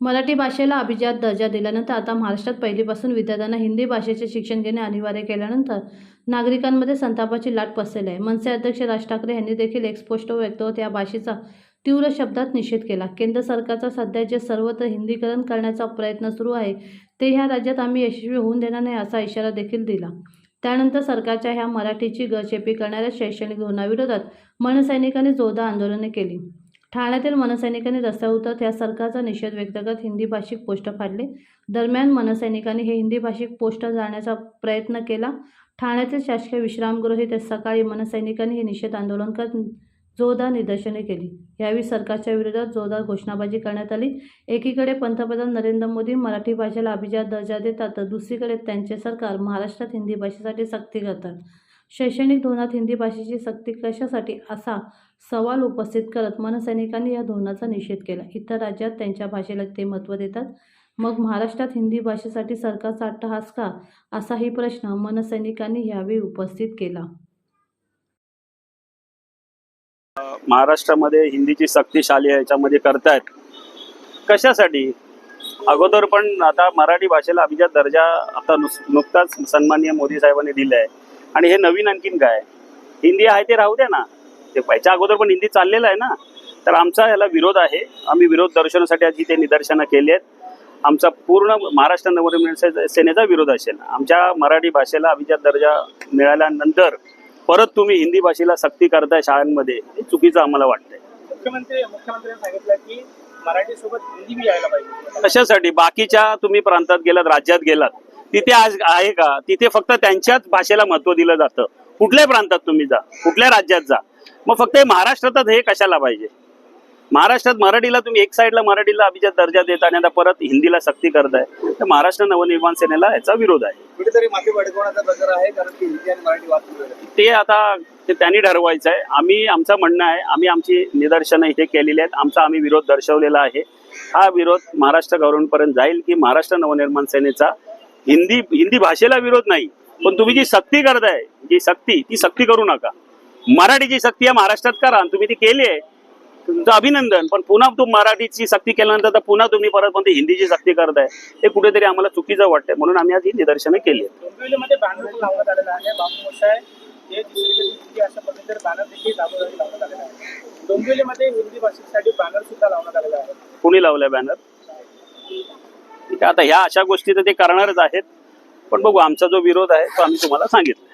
मराठी भाषेला अभिजात दर्जा दिल्यानंतर आता महाराष्ट्रात पहिलीपासून विद्यार्थ्यांना हिंदी भाषेचे शिक्षण घेणे अनिवार्य केल्यानंतर नागरिकांमध्ये संतापाची लाट पसरली आहे. मनसे अध्यक्ष राज ठाकरे यांनी देखील एक स्पष्ट व्यक्त होत या भाषेचा तीव्र शब्दात निषेध केला. केंद्र सरकारचा सध्या जे सर्वत्र हिंदीकरण करण्याचा प्रयत्न सुरू आहे ते ह्या राज्यात आम्ही यशस्वी होऊन देणार नाही असा इशारा देखील दिला. त्यानंतर सरकारच्या ह्या मराठीची गळचेपी करणाऱ्या शैक्षणिक धोरणाविरोधात मनसैनिकांनी जोरदार आंदोलने केली. ठाण्यातील मनसैनिकांनी रस्त्यावर उतरत या सरकारचा निषेध व्यक्त करत हिंदी भाषिक पोस्टर फाडले. दरम्यान मनसैनिकांनी हे हिंदी भाषिक पोस्टर जाळण्याचा प्रयत्न केला. ठाण्यातील शासकीय विश्रामगृह येथे सकाळी मनसैनिकांनी हे निषेध आंदोलन करत जोरदार निदर्शने केली. यावेळी सरकारच्या विरोधात जोरदार घोषणाबाजी करण्यात आली. एकीकडे पंतप्रधान नरेंद्र मोदी मराठी भाषेला अभिजात दर्जा देतात तर दुसरीकडे त्यांचे सरकार महाराष्ट्रात हिंदी भाषेसाठी सक्ती करतात. शैक्षणिक धोरणात हिंदी भाषेची सक्ती कशासाठी असा सवाल उपस्थित करत मनसैनिकांनी या धोरणाचा निषेध केला. इतर राज्यात त्यांच्या भाषेला ते महत्त्व देतात. मग महाराष्ट्रात हिंदी भाषेसाठी सरकारचा अट्टहास का? असाही प्रश्न मनसैनिकांनी यावेळी उपस्थित केला. महाराष्ट्रामध्ये हिंदीची शक्तिशाली याच्यामध्ये करतायत. कशासाठी? अगोदर पण आता मराठी भाषेला अभिजात दर्जा आता नुकताच सन्माननीय मोदी साहेबांनी दिला आहे आणि हे नवीन आणखीन काय? हिंदी आहे ते राहू द्या ना. ते याच्या अगोदर पण हिंदी चाललेलं आहे ना तर आमचा याला विरोध आहे. आम्ही विरोध दर्शनासाठी आज इथे निदर्शनं केली आहेत. आमचा पूर्ण महाराष्ट्र नवनिर्माण सेनेचा विरोध असेल. आमच्या मराठी भाषेला अभिजात दर्जा मिळाल्यानंतर परत तुम्ही हिंदी भाषेला सक्ती करताय शाळांमध्ये हे चुकीचं आम्हाला वाटतंय. मुख्यमंत्री मुख्यमंत्र्यांनी सांगितलं की मराठी सोबत हिंदी बी यायला पाहिजे. कशासाठी? बाकीच्या तुम्ही प्रांतात गेलात राज्यात गेलात तिथे आज आहे का? तिथे फक्त त्यांच्याच भाषेला महत्त्व दिलं जातं. कुठल्याही प्रांतात तुम्ही जा? कुठल्या राज्यात जा? मग फक्त हे महाराष्ट्रातच हे कशाला पाहिजे? महाराष्ट्रात मराठीला तुम्ही एक साईडला मराठीला अभिजात दर्जा देता आणि आता परत हिंदीला सक्ती करताय तर महाराष्ट्र नवनिर्माण सेनेला याचा विरोध आहे. कुठेतरी मागे भडकवण्याचा प्रकार आहे कारण की हिंदी आणि मराठी वाद ते आता ते त्यांनी ठरवायचं आहे. आम्ही आमचं म्हणणं आहे आम्ही आमची निदर्शनं इथे केलेली आहेत. आमचा आम्ही विरोध दर्शवलेला आहे. हा विरोध महाराष्ट्र गव्हर्नमेंटपर्यंत जाईल की महाराष्ट्र नवनिर्माण सेनेचा हिंदी हिंदी भाषेला विरोध नाही. पण तुम्ही जी सक्ती करताय जी सक्ती ती सक्ती करू नका. मराठीची सक्ती या महाराष्ट्रात करा आणि तुम्ही ती केली आहे. तुमचं अभिनंदन. पण पुन्हा तुम्ही मराठीची सक्ती केल्यानंतर तर पुन्हा तुम्ही परत पण ती हिंदीची सक्ती करताय? हे कुठेतरी आम्हाला चुकीचं वाटतंय. म्हणून आम्ही आज ही निदर्शनं केली आहे. हे आहे. आहे. कुणी लावलाय बॅनर ठीक आहे. आता ह्या अशा गोष्टी तर ते करणारच आहेत. पण बघू आमचा जो विरोध आहे तो आम्ही तुम्हाला सांगितलं.